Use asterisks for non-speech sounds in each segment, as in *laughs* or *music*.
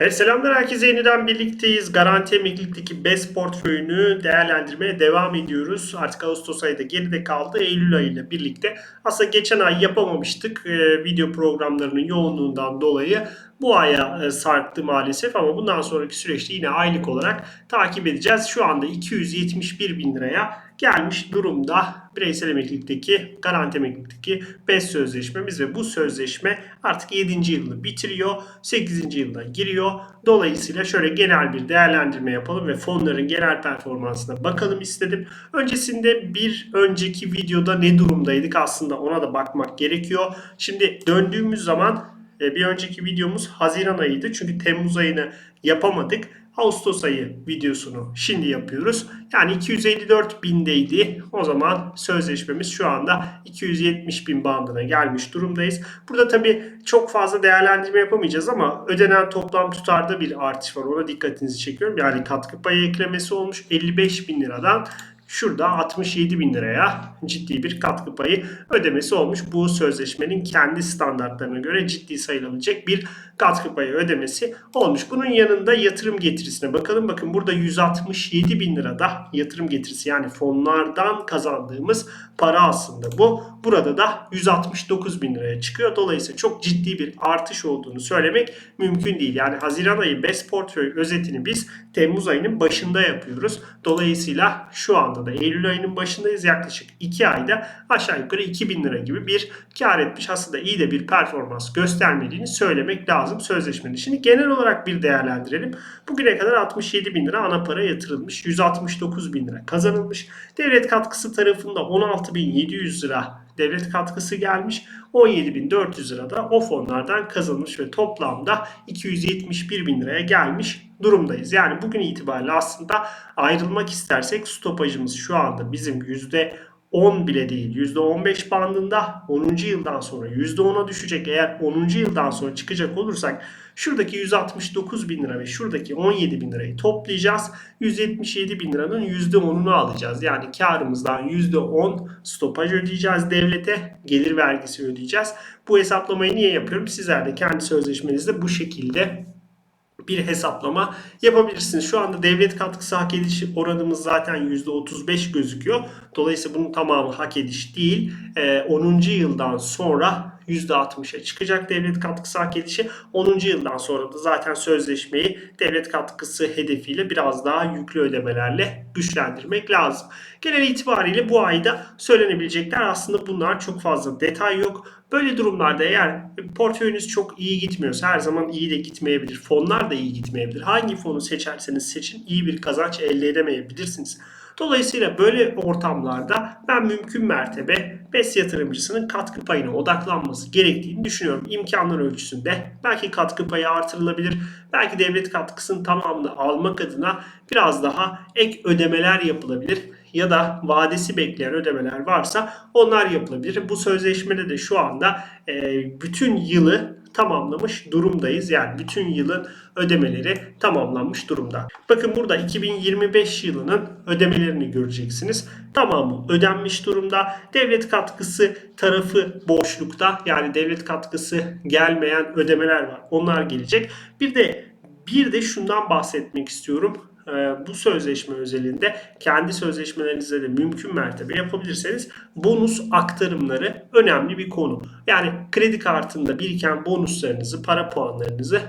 Evet, selamlar herkese yeniden birlikteyiz. Garanti Emeklilik'teki BES portföyünü değerlendirmeye devam ediyoruz. Artık Ağustos ayı da geride kaldı. Eylül ayıyla birlikte. Aslında geçen ay yapamamıştık. Ee, video programlarının yoğunluğundan dolayı bu aya e, sarktı maalesef ama bundan sonraki süreçte yine aylık olarak takip edeceğiz. Şu anda 271 bin liraya gelmiş durumda bireysel emeklilikteki, garanti emeklilikteki BES sözleşmemiz ve bu sözleşme artık 7. yılını bitiriyor. 8. yılına giriyor. Dolayısıyla şöyle genel bir değerlendirme yapalım ve fonların genel performansına bakalım istedim. Öncesinde bir önceki videoda ne durumdaydık aslında ona da bakmak gerekiyor. Şimdi döndüğümüz zaman e, bir önceki videomuz Haziran ayıydı. Çünkü Temmuz ayını yapamadık. Ağustos ayı videosunu şimdi yapıyoruz. Yani 254 bindeydi. O zaman sözleşmemiz şu anda 270 bin bandına gelmiş durumdayız. Burada tabii çok fazla değerlendirme yapamayacağız ama ödenen toplam tutarda bir artış var. Ona dikkatinizi çekiyorum. Yani katkı payı eklemesi olmuş 55 bin liradan Şurada 67 bin liraya ciddi bir katkı payı ödemesi olmuş. Bu sözleşmenin kendi standartlarına göre ciddi sayılabilecek bir katkı payı ödemesi olmuş. Bunun yanında yatırım getirisine bakalım. Bakın burada 167 bin lirada yatırım getirisi yani fonlardan kazandığımız para aslında bu. Burada da 169 bin liraya çıkıyor. Dolayısıyla çok ciddi bir artış olduğunu söylemek mümkün değil. Yani Haziran ayı BES portföy özetini biz Temmuz ayının başında yapıyoruz. Dolayısıyla şu anda da Eylül ayının başındayız. Yaklaşık 2 ayda aşağı yukarı 2000 lira gibi bir kar etmiş. Aslında iyi de bir performans göstermediğini söylemek lazım sözleşmenin. Şimdi genel olarak bir değerlendirelim. Bugüne kadar 67 bin lira ana para yatırılmış. 169 bin lira kazanılmış. Devlet katkısı tarafında 16.700 lira devlet katkısı gelmiş. 17.400 lira da o fonlardan kazanılmış ve toplamda 271 bin liraya gelmiş durumdayız. Yani bugün itibariyle aslında ayrılmak istersek stopajımız şu anda bizim yüzde 10 bile değil %15 bandında 10. yıldan sonra %10'a düşecek. Eğer 10. yıldan sonra çıkacak olursak şuradaki 169 bin lira ve şuradaki 17 bin lirayı toplayacağız. 177 bin liranın %10'unu alacağız. Yani karımızdan %10 stopaj ödeyeceğiz devlete. Gelir vergisi ödeyeceğiz. Bu hesaplamayı niye yapıyorum? Sizler de kendi sözleşmenizde bu şekilde bir hesaplama yapabilirsiniz. Şu anda devlet katkısı hak ediş oranımız zaten %35 gözüküyor. Dolayısıyla bunun tamamı hak ediş değil. Ee, 10. yıldan sonra %60'a çıkacak devlet katkısı hak edişi. 10. yıldan sonra da zaten sözleşmeyi devlet katkısı hedefiyle biraz daha yüklü ödemelerle güçlendirmek lazım. Genel itibariyle bu ayda söylenebilecekler aslında bunlar çok fazla detay yok. Böyle durumlarda eğer portföyünüz çok iyi gitmiyorsa her zaman iyi de gitmeyebilir. Fonlar da iyi gitmeyebilir. Hangi fonu seçerseniz seçin iyi bir kazanç elde edemeyebilirsiniz. Dolayısıyla böyle ortamlarda ben mümkün mertebe BES yatırımcısının katkı payına odaklanması gerektiğini düşünüyorum. İmkanlar ölçüsünde belki katkı payı artırılabilir. Belki devlet katkısının tamamını almak adına biraz daha ek ödemeler yapılabilir ya da vadesi bekleyen ödemeler varsa onlar yapılabilir. Bu sözleşmede de şu anda e, bütün yılı tamamlamış durumdayız. Yani bütün yılın ödemeleri tamamlanmış durumda. Bakın burada 2025 yılının ödemelerini göreceksiniz. Tamamı ödenmiş durumda. Devlet katkısı tarafı boşlukta. Yani devlet katkısı gelmeyen ödemeler var. Onlar gelecek. Bir de bir de şundan bahsetmek istiyorum bu sözleşme özelinde kendi sözleşmelerinizde de mümkün mertebe yapabilirseniz bonus aktarımları önemli bir konu. Yani kredi kartında biriken bonuslarınızı, para puanlarınızı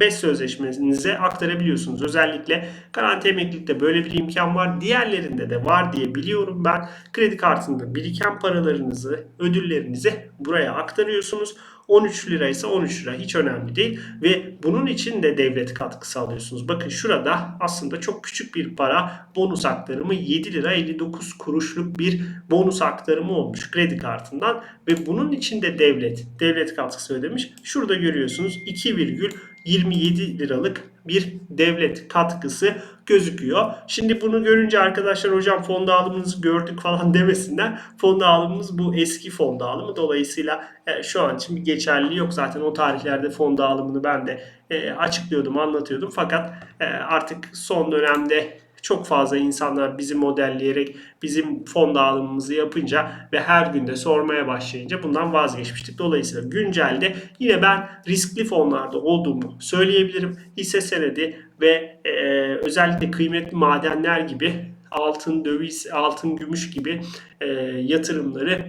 BES sözleşmenize aktarabiliyorsunuz. Özellikle garanti emeklilikte böyle bir imkan var. Diğerlerinde de var diye biliyorum ben. Kredi kartında biriken paralarınızı, ödüllerinizi buraya aktarıyorsunuz. 13 lira ise 13 lira hiç önemli değil ve bunun için de devlet katkısı alıyorsunuz. Bakın şurada aslında çok küçük bir para bonus aktarımı 7 lira 59 kuruşluk bir bonus aktarımı olmuş kredi kartından ve bunun için de devlet devlet katkısı ödemiş. Şurada görüyorsunuz 2,27 liralık bir devlet katkısı gözüküyor. Şimdi bunu görünce arkadaşlar hocam fon dağılımınızı gördük falan *laughs* demesinler. Fon dağılımımız bu eski fon dağılımı. Dolayısıyla e, şu an için bir geçerliliği yok. Zaten o tarihlerde fon dağılımını ben de e, açıklıyordum, anlatıyordum. Fakat e, artık son dönemde çok fazla insanlar bizi modelleyerek bizim fon dağılımımızı yapınca ve her günde sormaya başlayınca bundan vazgeçmiştik. Dolayısıyla güncelde yine ben riskli fonlarda olduğumu söyleyebilirim. Hisse senedi ve e, özellikle kıymetli madenler gibi altın, döviz, altın, gümüş gibi e, yatırımları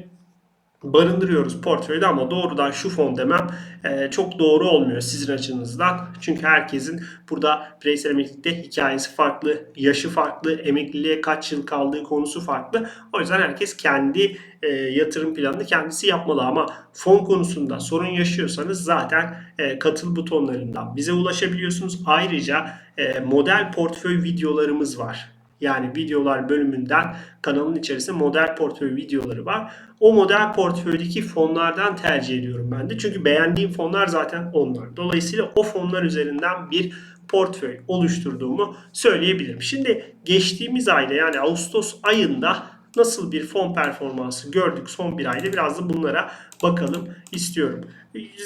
barındırıyoruz portföyde ama doğrudan şu fon demem e, çok doğru olmuyor sizin açınızdan. Çünkü herkesin burada bireysel emeklilikte hikayesi farklı, yaşı farklı, emekliliğe kaç yıl kaldığı konusu farklı. O yüzden herkes kendi e, yatırım planını kendisi yapmalı ama fon konusunda sorun yaşıyorsanız zaten e, katıl butonlarından bize ulaşabiliyorsunuz. Ayrıca e, model portföy videolarımız var. Yani videolar bölümünden kanalın içerisinde model portföy videoları var. O model portföydeki fonlardan tercih ediyorum ben de. Çünkü beğendiğim fonlar zaten onlar. Dolayısıyla o fonlar üzerinden bir portföy oluşturduğumu söyleyebilirim. Şimdi geçtiğimiz ayda yani Ağustos ayında nasıl bir fon performansı gördük son bir ayda biraz da bunlara bakalım istiyorum.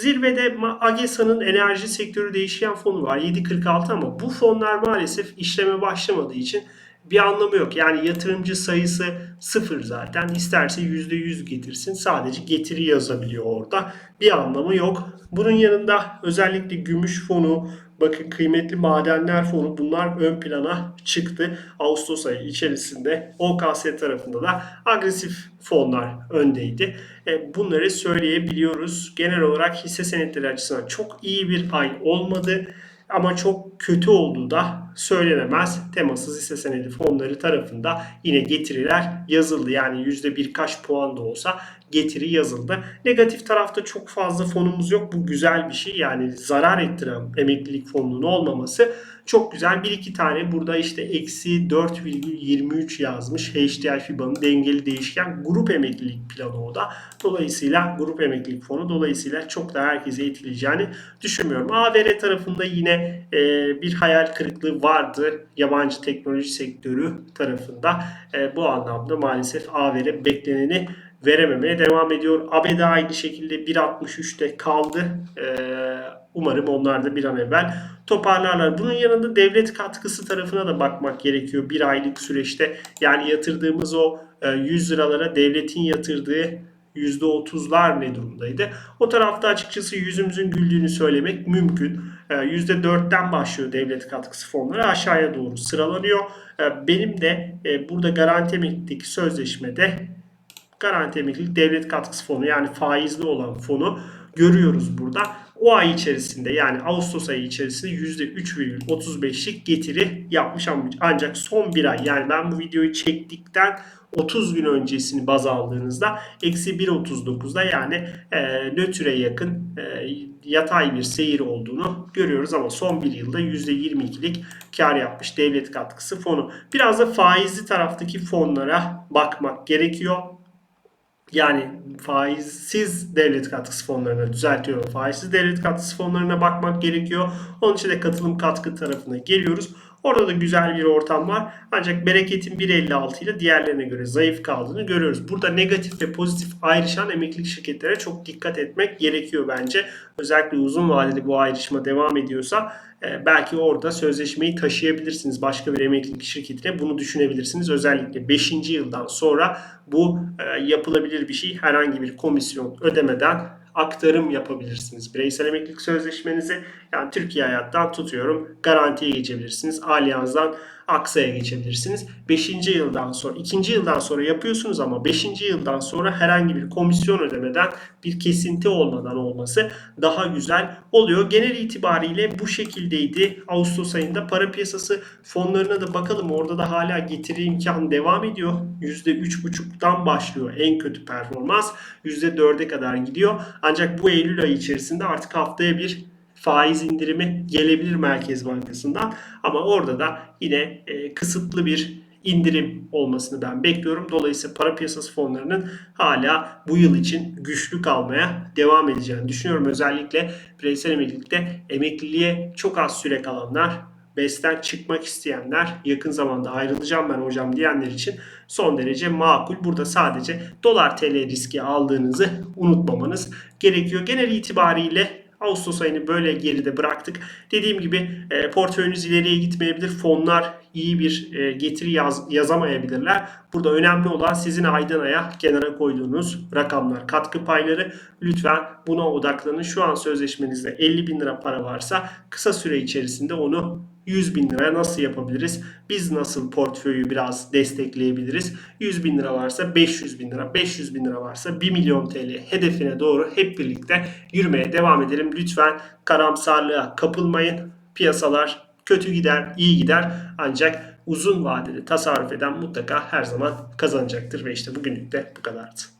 Zirvede Agesa'nın enerji sektörü değişken fonu var 7.46 ama bu fonlar maalesef işleme başlamadığı için bir anlamı yok. Yani yatırımcı sayısı sıfır zaten. İsterse %100 getirsin. Sadece getiri yazabiliyor orada. Bir anlamı yok. Bunun yanında özellikle gümüş fonu, bakın kıymetli madenler fonu bunlar ön plana çıktı. Ağustos ayı içerisinde OKS tarafında da agresif fonlar öndeydi. E, bunları söyleyebiliyoruz. Genel olarak hisse senetleri açısından çok iyi bir ay olmadı ama çok kötü olduğu da söylenemez. Temasız hisse senedi fonları tarafında yine getiriler yazıldı. Yani yüzde birkaç puan da olsa getiri yazıldı. Negatif tarafta çok fazla fonumuz yok. Bu güzel bir şey. Yani zarar ettiren emeklilik fonunun olmaması çok güzel. Bir iki tane burada işte eksi 4,23 yazmış. HDI FIBA'nın dengeli değişken grup emeklilik planı o da. Dolayısıyla grup emeklilik fonu dolayısıyla çok da herkese etkileyeceğini düşünmüyorum. AVR tarafında yine e, bir hayal kırıklığı vardı. Yabancı teknoloji sektörü tarafında. E, bu anlamda maalesef AVR bekleneni verememeye devam ediyor. ABD aynı şekilde 1.63'te kaldı. Ee, umarım onlar da bir an evvel toparlarlar. Bunun yanında devlet katkısı tarafına da bakmak gerekiyor bir aylık süreçte. Yani yatırdığımız o 100 e, liralara devletin yatırdığı %30'lar ne durumdaydı? O tarafta açıkçası yüzümüzün güldüğünü söylemek mümkün. %4'ten e, başlıyor devlet katkısı fonları aşağıya doğru sıralanıyor. E, benim de burada garanti emeklilikteki sözleşmede Garanti Emeklilik Devlet Katkısı Fonu yani faizli olan fonu görüyoruz burada. O ay içerisinde yani Ağustos ayı içerisinde %3,35'lik getiri yapmış ancak son bir ay yani ben bu videoyu çektikten 30 gün öncesini baz aldığınızda eksi 1.39'da yani e, nötre yakın e, yatay bir seyir olduğunu görüyoruz ama son bir yılda %22'lik kar yapmış devlet katkısı fonu. Biraz da faizli taraftaki fonlara bakmak gerekiyor. Yani faizsiz devlet katkısı fonlarına düzeltiyorum. Faizsiz devlet katkısı fonlarına bakmak gerekiyor. Onun için de katılım katkı tarafına geliyoruz. Orada da güzel bir ortam var. Ancak bereketin 1.56 ile diğerlerine göre zayıf kaldığını görüyoruz. Burada negatif ve pozitif ayrışan emeklilik şirketlere çok dikkat etmek gerekiyor bence. Özellikle uzun vadeli bu ayrışma devam ediyorsa e, belki orada sözleşmeyi taşıyabilirsiniz başka bir emeklilik şirketine. Bunu düşünebilirsiniz. Özellikle 5. yıldan sonra bu e, yapılabilir bir şey. Herhangi bir komisyon ödemeden aktarım yapabilirsiniz. Bireysel emeklilik sözleşmenizi yani Türkiye Hayat'tan tutuyorum garantiye geçebilirsiniz. Allianz'dan Aksa'ya geçebilirsiniz. 5. yıldan sonra, 2. yıldan sonra yapıyorsunuz ama 5. yıldan sonra herhangi bir komisyon ödemeden bir kesinti olmadan olması daha güzel oluyor. Genel itibariyle bu şekildeydi. Ağustos ayında para piyasası fonlarına da bakalım. Orada da hala getiri imkan devam ediyor. %3,5'dan başlıyor en kötü performans. %4'e kadar gidiyor. Ancak bu Eylül ayı içerisinde artık haftaya bir faiz indirimi gelebilir Merkez Bankası'ndan. Ama orada da yine e, kısıtlı bir indirim olmasını ben bekliyorum. Dolayısıyla para piyasası fonlarının hala bu yıl için güçlü kalmaya devam edeceğini düşünüyorum. Özellikle bireysel emeklilikte emekliliğe çok az süre kalanlar BES'ten çıkmak isteyenler yakın zamanda ayrılacağım ben hocam diyenler için son derece makul. Burada sadece dolar TL riski aldığınızı unutmamanız gerekiyor. Genel itibariyle Ağustos ayını böyle geride bıraktık. Dediğim gibi e, portföyünüz ileriye gitmeyebilir. Fonlar iyi bir e, getiri yaz, yazamayabilirler. Burada önemli olan sizin aydan aya kenara koyduğunuz rakamlar, katkı payları. Lütfen buna odaklanın. Şu an sözleşmenizde 50 bin lira para varsa kısa süre içerisinde onu 100 bin liraya nasıl yapabiliriz? Biz nasıl portföyü biraz destekleyebiliriz? 100 bin lira varsa 500 bin lira, 500 bin lira varsa 1 milyon TL hedefine doğru hep birlikte yürümeye devam edelim. Lütfen karamsarlığa kapılmayın. Piyasalar kötü gider, iyi gider ancak uzun vadede tasarruf eden mutlaka her zaman kazanacaktır ve işte bugünlük de bu kadardı.